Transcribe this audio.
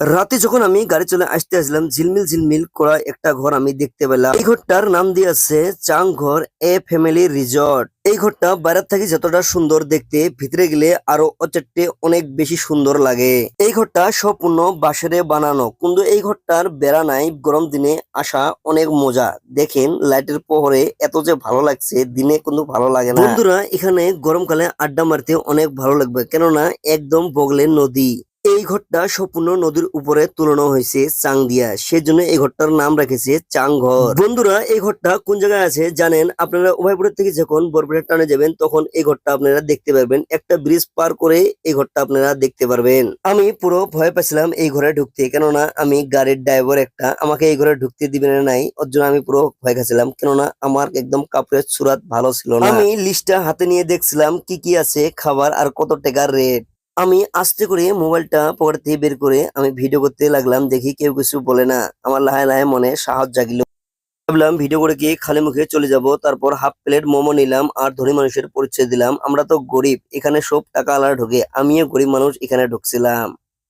রাতে যখন আমি গাড়ি চলে আসতে আসলাম, ঝিলমিল ঝিলমিল করা একটা ঘর আমি দেখতে পেলাম। এই ঘরটার নাম দিয়ে আছে চাং ঘর এ ফ্যামিলি রিসর্ট। এই ঘরটা বাইরের থেকে যতটা সুন্দর দেখতে, ভিতরে গেলে আরও অচেটে অনেক বেশি সুন্দর লাগে। এই ঘরটা সম্পূর্ণ বাঁশেরে বানানো। কিন্তু এই ঘরটার বেড়া নাই, গরম দিনে আসা অনেক মজা। দেখেন, লাইটের পহরে এত যে ভালো লাগছে, দিনে কিন্তু ভালো লাগে না। বন্ধুরা, এখানে গরমকালে আড্ডা মারতে অনেক ভালো লাগবে। কেননা, একদম বগলে নদী। ঘরটা সম্পূর্ণ নদীর উপরে তুলনা হয়েছে চাং দিয়া সেজন্য এই ঘরটার নাম রেখেছে চাং ঘর বন্ধুরা, এই ঘরটা কোন জায়গায় আছে জানেন? আপনারা উভয়পুরের থেকে যখন বরপুরের টানে যাবেন, তখন এই ঘরটা আপনারা দেখতে পারবেন। একটা ব্রিজ পার করে এই ঘরটা আপনারা দেখতে পারবেন। আমি পুরো ভয় পাচ্ছিলাম এই ঘরে ঢুকতে, কেননা আমি গাড়ির ড্রাইভার একটা। আমাকে এই ঘরে ঢুকতে দিবে না নাই, ওর জন্য আমি পুরো ভয় খাচ্ছিলাম কেননা আমার একদম কাপড়ের সুরাত ভালো ছিল না। আমি লিস্টটা হাতে নিয়ে দেখছিলাম কি কি আছে, খাবার আর কত টাকার রেট আমি আস্তে করে মোবাইলটা পকেট থেকে বের করে আমি ভিডিও করতে লাগলাম, দেখি কেউ কিছু বলে না। আমার লাহে লাহে মনে সাহস জাগিল। ভাবলাম ভিডিও করে গিয়ে খালি মুখে চলে যাব, তারপর হাফ প্লেট মোমো নিলাম আর ধনী মানুষের পরিচয় দিলাম। আমরা তো গরিব, এখানে সব টাকা আলাদা ঢুকে, আমিও গরিব মানুষ এখানে ঢুকছিলাম।